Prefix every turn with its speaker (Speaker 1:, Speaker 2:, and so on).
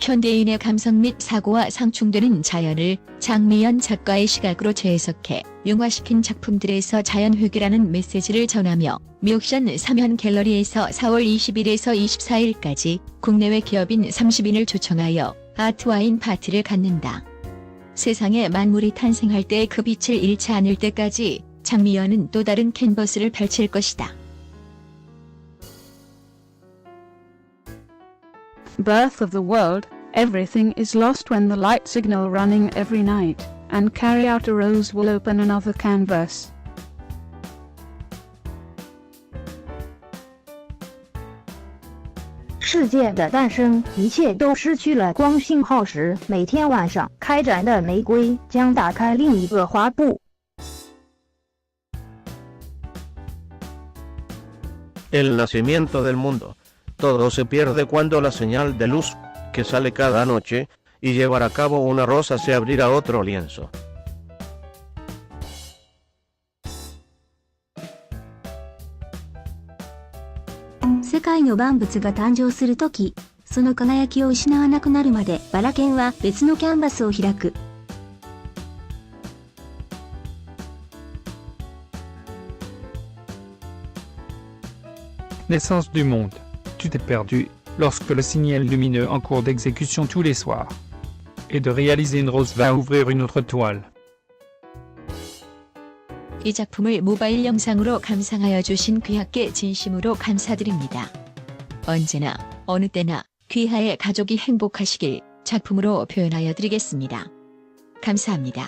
Speaker 1: 현대인의 감성 및 사고와 상충되는 자연을 장미연 작가의 시각으로 재해석해 융화시킨 작품들에서 자연회귀라는 메시지를 전하며 미옥션 삼현 갤러리에서 4월 20일에서 24일까지 국내외 기업인 30인을 초청하여 아트와인 파티를 갖는다. 세상에 만물이 탄생할 때 그 빛을 잃지 않을 때까지 장미연은 또 다른 캔버스를 펼칠 것이다.
Speaker 2: Birth of the world, everything is lost when the light signal running every night, and carry out a rose will open another canvas.
Speaker 3: 世界的诞生，一切都失去了光信号时，每天晚上开展的玫瑰将打开另一个花布。
Speaker 4: El nacimiento del mundo. Todo se pierde cuando la señal de luz que sale cada noche y llevar a cabo una rosa se abrirá otro lienzo.
Speaker 5: 世界の万物が誕生するとき、その輝きを失わなくなるまでバラケンは別のキャンバスを開く。
Speaker 6: Naissance du monde. Tu t'es perdu lorsque le signal lumineux en cours d'exécution tous les soirs. Et de réaliser une rose va ouvrir une autre toile.
Speaker 1: 이 작품을 모바일 영상으로 감상하여 주신 귀하께 진심으로 감사드립니다. 언제나 어느 때나 귀하의 가족이 행복하시길 작품으로 표현하여 드리겠습니다. 감사합니다.